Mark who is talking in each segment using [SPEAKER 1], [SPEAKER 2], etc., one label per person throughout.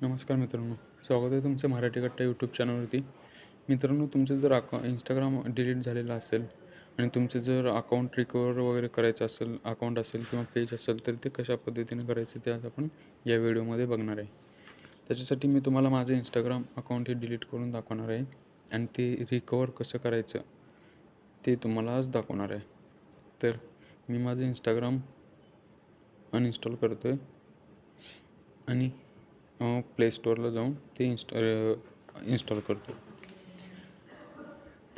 [SPEAKER 1] नमस्कार मित्रांनो स्वागत आहे तुमचं मराठी कट्टा यूट्यूब चॅनलवरती मित्रांनो तुमचं जर अकाउ इंस्टाग्राम डिलीट झालेलं असेल आणि तुमचं जर अकाउंट रिकवर वगैरे करायचं असेल अकाउंट असेल किंवा पेज असेल तर ते कशा पद्धतीने करायचं ते आज आपण या व्हिडिओमध्ये बघणार आहे. त्याच्यासाठी मी तुम्हाला माझं इंस्टाग्राम अकाउंट हे डिलीट करून दाखवणार आहे आणि ते रिकवर कसं करायचं ते तुम्हाला आज दाखवणार आहे. तर मी माझं इंस्टाग्राम अनइन्स्टॉल करतो आहे आणि प्ले स्टोअरला जाऊन ते इन्स्टॉ इन्स्टॉल करतो.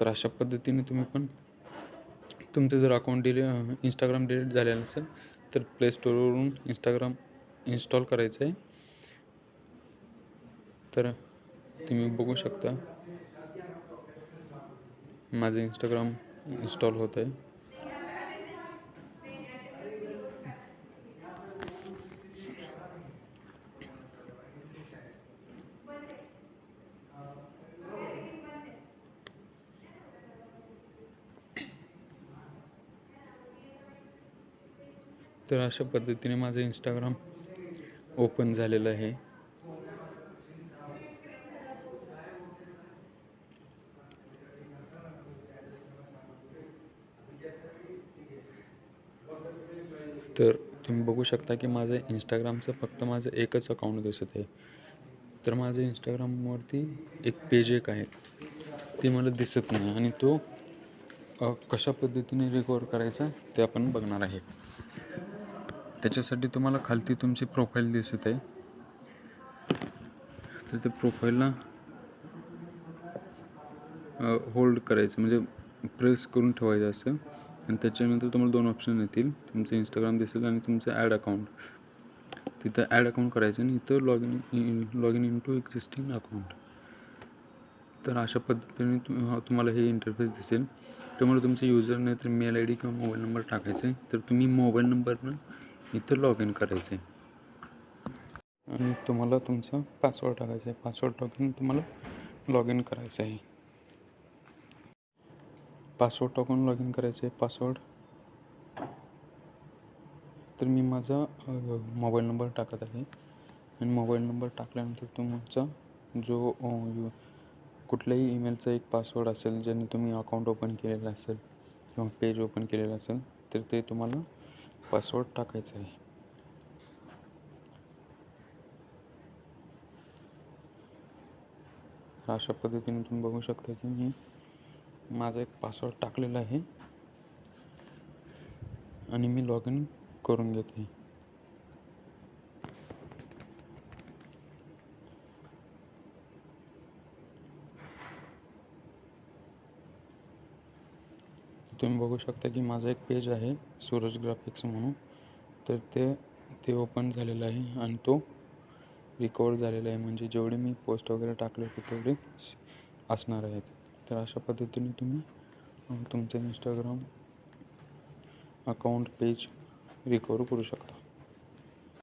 [SPEAKER 1] तर अशा पद्धतीने तुम्ही पण तुमचं जर अकाउंट डिले इंस्टाग्राम डिलीट झालेलं असेल तर प्ले स्टोअरवरून इंस्टाग्राम इन्स्टॉल करायचं आहे. तर तुम्ही बघू शकता माझं इंस्टाग्राम इन्स्टॉल होत आहे. तर अशा पद्धतीने माझं इंस्टाग्राम ओपन झालेलं आहे. तर तुम्ही बघू शकता की माझं इंस्टाग्रामचं फक्त माझं एकच अकाउंट दिसत आहे. तर माझं इंस्टाग्रामवरती एक पेज एक आहे. ती मला दिसत नाही आणि तो कशा पद्धतीने रिकवर करायचा ते आपण बघणार आहे. त्याच्यासाठी तुम्हाला खालती तुमची प्रोफाईल दिसत आहे. तर ते प्रोफाईलला होल्ड करायचं म्हणजे प्रेस करून ठेवायचं असं. आणि त्याच्यानंतर तुम्हाला दोन ऑप्शन येतील. तुमचं इंस्टाग्राम दिसेल आणि तुमचं ॲड अकाउंट तिथं ॲड अकाउंट करायचं आणि इथं log in log in in to existing account तर अशा पद्धतीने तुम तुम्हाला हे इंटरफेस दिसेल. त्यामुळे तुमचं युजर नाही तर मेल आय डी किंवा मोबाईल नंबर टाकायचा आहे तर तुम्ही मोबाईल नंबरनं इथं लॉग इन करायचं आहे आणि तुम्हाला तुमचा पासवर्ड टाकायचा आहे पासवर्ड टाकून तुम्हाला लॉग इन करायचं आहे पासवर्ड टाकून लॉग इन करायचं आहे पासवर्ड तर मी माझा मोबाईल नंबर टाकत आहे. आणि मोबाईल नंबर टाकल्यानंतर तुमचा जो यू कुठल्याही ईमेलचा एक पासवर्ड असेल ज्याने तुम्ही अकाउंट ओपन केलेला असेल किंवा पेज ओपन केलेलं असेल तर ते तुम्हाला पासवर्ड टाकायचा आहे. अशा पद्धतीने तुम्ही बघू शकता की मी माझा एक पासवर्ड टाकलेला आहे. आणि मी लॉग इन करून घेते. तुम्ही बघू शकता की माझं एक पेज आहे सूरज ग्राफिक्स म्हणून. तर ते ते ओपन झालेलं आहे आणि तो रिकवर झालेला आहे. म्हणजे जेवढे मी पोस्ट वगैरे टाकले होते तेवढे असणार आहेत. तर अशा पद्धतीने तुम्ही तुमचं इंस्टाग्राम अकाउंट पेज रिकवर करू शकता.